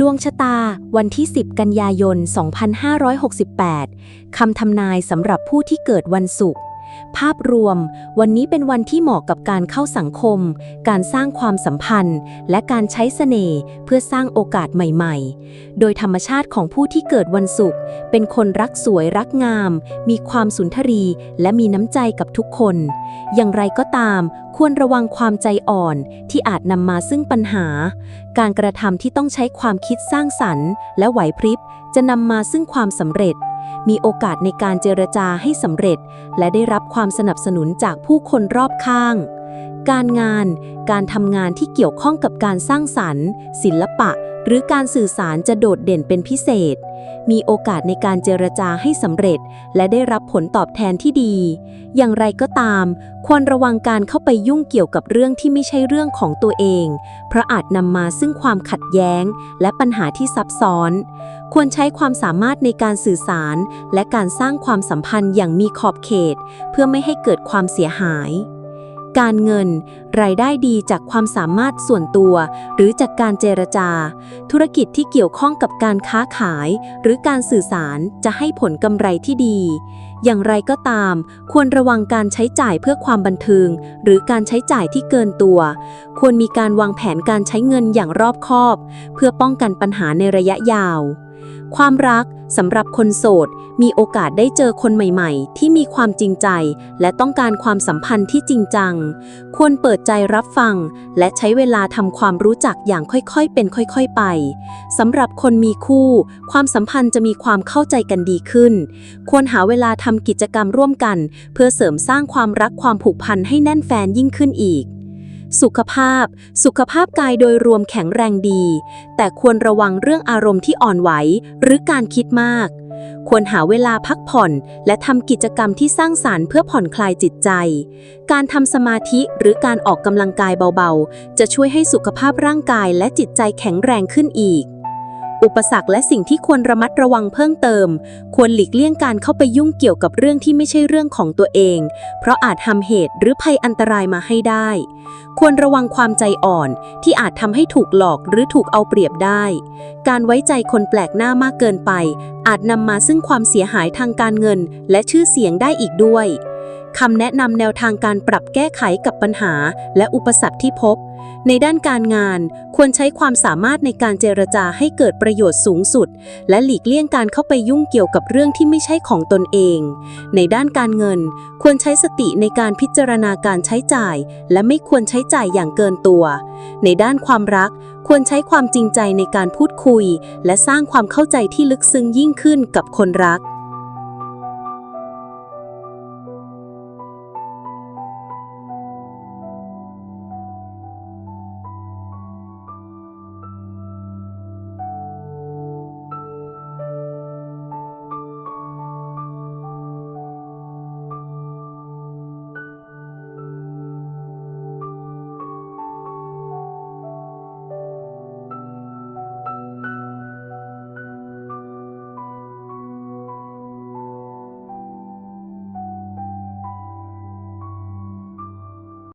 ดวงชะตา วันที่ 10 กันยายน 2568 คำทำนายสำหรับผู้ที่เกิดวันศุกร์ ภาพรวม วันนี้เป็นวันที่เหมาะกับการเข้าสังคม การสร้างความสัมพันธ์ และการใช้เสน่ห์เพื่อสร้างโอกาสใหม่ๆ โดยธรรมชาติของผู้ที่เกิดวันศุกร์เป็นคนรักสวยรักงาม มีความสุนทรี และมีน้ำใจกับทุกคน อย่างไรก็ตาม ควรระวังความใจอ่อนที่อาจนำมาซึ่งปัญหา การกระทำที่ต้องใช้ความคิดสร้างสรรค์ และไหวพริบจะนำมาซึ่งความสำเร็จ มีโอกาสในการเจรจาให้สำเร็จ และได้รับความสนับสนุนจากผู้คนรอบข้าง การงาน การทำงานที่เกี่ยวข้องกับการสร้างสรรค์ ศิลปะ หรือการสื่อสารจะโดดเด่นเป็นพิเศษ มีโอกาสในการเจรจาให้สำเร็จ และได้รับผลตอบแทนที่ดี อย่างไรก็ตาม ควรระวังการเข้าไปยุ่งเกี่ยวกับเรื่องที่ไม่ใช่เรื่องของตัวเอง เพราะอาจนำมาซึ่งความขัดแย้ง และปัญหาที่ซับซ้อน ควรใช้ความสามารถในการสื่อสาร และการสร้างความสัมพันธ์อย่างมีขอบเขต เพื่อไม่ให้เกิดความเสียหาย การเงิน รายได้ดีจากความสามารถส่วนตัว หรือจากการเจรจา ธุรกิจที่เกี่ยวข้องกับการค้าขาย หรือการสื่อสารจะให้ผลกำไรที่ดี อย่างไรก็ตาม ควรระวังการใช้จ่ายเพื่อความบันเทิง หรือการใช้จ่ายที่เกินตัว ควรมีการวางแผนการใช้เงินอย่างรอบคอบ เพื่อป้องกันปัญหาในระยะยาว ความรักสำหรับคนโสด มีโอกาสได้เจอคนใหม่ๆ ที่มีความจริงใจ และต้องการความสัมพันธ์ที่จริงจัง ควรเปิดใจรับฟัง และใช้เวลาทำความรู้จักอย่างค่อยๆ เป็นค่อยๆไปสำหรับคนมีคู่ ความสัมพันธ์จะมีความเข้าใจกันดีขึ้น ควรหาเวลาทำกิจกรรมร่วมกัน เพื่อเสริมสร้างความรักความผูกพันให้แน่นแฟนยิ่งขึ้นอีก สุขภาพ สุขภาพกายโดยรวมแข็งแรงดี แต่ควรระวังเรื่องอารมณ์ที่อ่อนไหว หรือการคิดมาก ควรหาเวลาพักผ่อน และทำกิจกรรมที่สร้างสารรค์เพื่อผ่อนคลายจิตใจ การทำสมาธิหรือการออกกำลังกายเบาๆ จะช่วยให้สุขภาพร่างกายและจิตใจแข็งแรงขึ้นอีก อุปสรรคและสิ่งที่ควรระมัดระวังเพิ่มเติม ควรหลีกเลี่ยงการเข้าไปยุ่งเกี่ยวกับเรื่องที่ไม่ใช่เรื่องของตัวเอง เพราะอาจทำเหตุหรือภัยอันตรายมาให้ได้ ควรระวังความใจอ่อน ที่อาจทำให้ถูกหลอกหรือถูกเอาเปรียบได้ การไว้ใจคนแปลกหน้ามากเกินไป อาจนำมาซึ่งความเสียหายทางการเงิน และชื่อเสียงได้อีกด้วย คำแนะนำแนวทางการปรับแก้ไขกับปัญหา และอุปสรรคที่พบ ในด้านการงานควรใช้ความสามารถในการเจรจาให้เกิดประโยชน์สูงสุด และหลีกเลี่ยงการเข้าไปยุ่งเกี่ยวกับเรื่องที่ไม่ใช่ของตนเอง ในด้านการเงิน ควรใช้สติในการพิจารณาการใช้จ่าย และไม่ควรใช้จ่ายอย่างเกินตัว ในด้านความรักควรใช้ความจริงใจในการพูดคุย และสร้างความเข้าใจที่ลึกซึ้งยิ่งขึ้นกับคนรัก